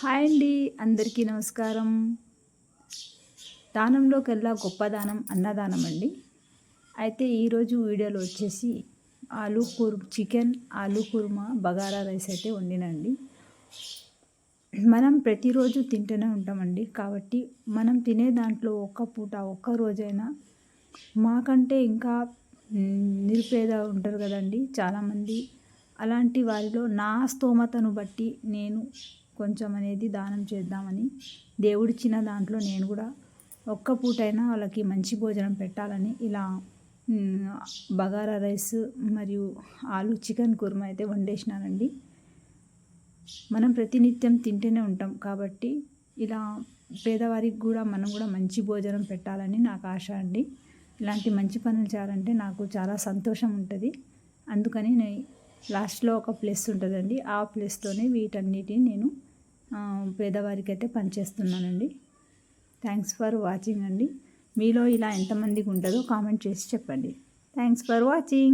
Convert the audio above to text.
Hi అండి అందరికీ నమస్కారం. దానంలోకెల్లా గొప్ప దానం అన్నదానం అండి అయితే ఈరోజు వీడియోలో వచ్చేసి ఆలూ కూర్ చికెన్ ఆలూ కుర్మా బగారా రైస్ అయితే వండినండి. మనం ప్రతిరోజు తింటూనే ఉంటామండి. కాబట్టి మనం తినే దాంట్లో ఒక్క పూట ఒక్క రోజైనా మాకంటే ఇంకా నిరుపేద ఉంటారు కదండి చాలామంది. అలాంటి వారిలో నా స్తోమతను బట్టి నేను కొంచెం అనేది దానం చేద్దామని దేవుడిచ్చిన దాంట్లో నేను కూడా ఒక్క పూటైనా వాళ్ళకి మంచి భోజనం పెట్టాలని ఇలా బగారా రైస్ మరియు ఆలు చికెన్ కుర్మా అయితే వండేసినానండి. మనం ప్రతినిత్యం తింటూనే ఉంటాం కాబట్టి ఇలా పేదవారికి కూడా మనం కూడా మంచి భోజనం పెట్టాలని నాకు ఆశ అండి. ఇలాంటి మంచి పనులు చేయాలంటే నాకు చాలా సంతోషం ఉంటుంది. అందుకని నేను లాస్ట్లో ఒక ప్లస్ ఉంటుందండి. ఆ ప్లస్తోనే వీటన్నిటిని నేను పేదవారికి అయితే పనిచేస్తున్నానండి. థ్యాంక్స్ ఫర్ వాచింగ్ అండి. మీలో ఇలా ఎంతమందికి ఉంటుందో కామెంట్ చేసి చెప్పండి. Thanks for watching.